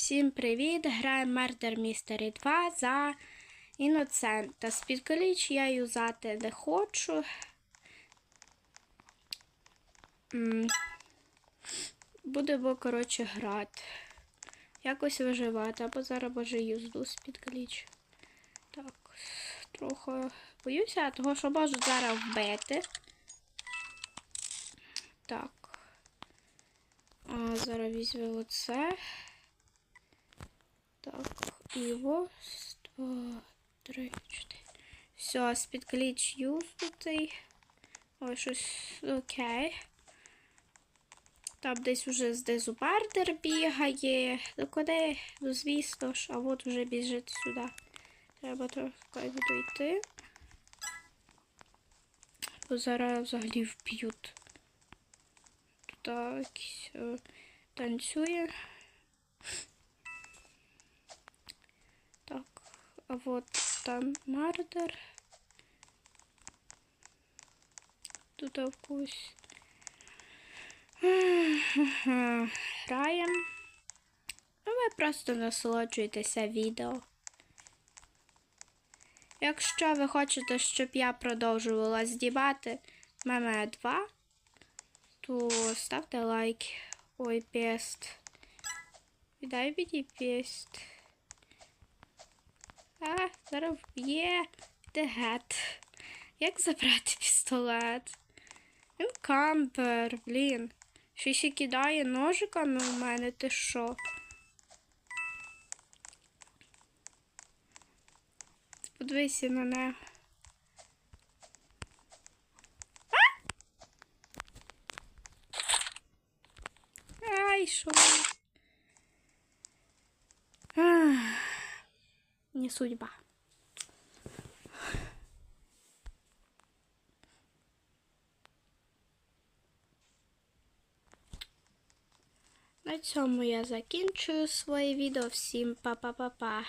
Всім привіт! Граємо Murder Mystery 2 за Іноцента. Спідкаліч я юзати не хочу. Будемо, коротше, грати. Якось виживати, або зараз може юзду спідкаліч. Так, трохи боюся, того що можуть зараз вбити. Так. А, зараз візьмемо оце. Його. Два, три, чотири. Все, спідкліч юзнутий. Ой, щось окей. Там десь уже знизу бардер бігає. Ну куди? Ну звісно ж, а от вже біжить сюди. Треба трохи буду йти. Бо зараз взагалі вб'ють. Тут якийсь танцює. Так, а вот там мардер. Тут вкус. Граємо. Ну, ви просто насолоджуєтеся відео. Якщо ви хочете, щоб я продовжувала здібати меме 2, то ставте лайк. Ой, пест. Віддай мені пест. А, зараз вб'є. Гет. Як забрати пістолет? Він кампер, блін. Ще ще кидає ножиками у мене, ти що? Подивися на не. Ай, що? Не судьба. На цьому я закінчую своє відео. Всім па-па-па-па.